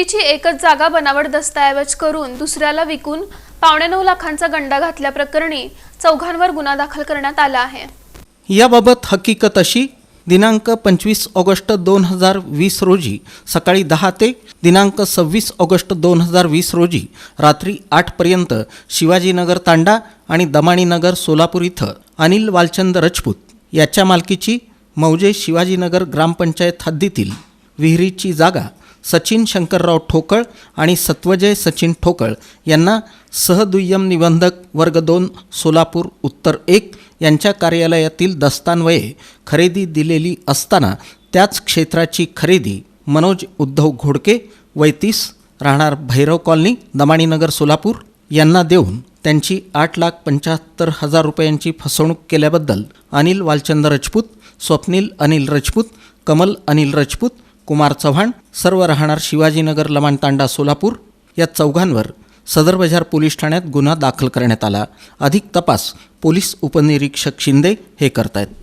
जमिनीची एकच जागा बनावट दस्तऐवज करून दुसऱ्याला विकून पावणे नऊ लाखांचा गंडा घातल्याप्रकरणी चौघांवर गुन्हा दाखल करण्यात आला आहे. याबाबत हकीकत अशी दिनांक पंचवीस ऑगस्ट दोन हजार वीस रोजी सकाळी दहा ते दिनांक सव्वीस ऑगस्ट दोन हजार वीस रोजी रात्री आठपर्यंत शिवाजीनगर तांडा आणि दमाणीनगर सोलापूर इथं अनिल वालचंद राजपूत याच्या मालकीची मौजे शिवाजीनगर ग्रामपंचायत हद्दीतील विहिरीची जागा सचिन शंकरराव ठोकळ आणि सत्वजय सचिन ठोकळ यांना सहदुय्यम निबंधक वर्ग दोन सोलापूर उत्तर एक यांच्या कार्यालयातील दस्तान्वये खरेदी दिलेली असताना त्याच क्षेत्राची खरेदी मनोज उद्धव घोडके वैतीस राहणार भैरव कॉलनी दमाणीनगर सोलापूर यांना देऊन त्यांची आठ लाख पंच्याहत्तर हजार रुपयांची फसवणूक केल्याबद्दल अनिल वालचंद राजपूत स्वप्नील अनिल राजपूत कमल अनिल राजपूत कुमार चव्हाण सर्व राहणार शिवाजीनगर लमाणतांडा सोलापूर या चौघांवर सदर बाजार पोलीस ठाण्यात गुन्हा दाखल करण्यात आला. अधिक तपास पोलीस उपनिरीक्षक शिंदे हे करतायत.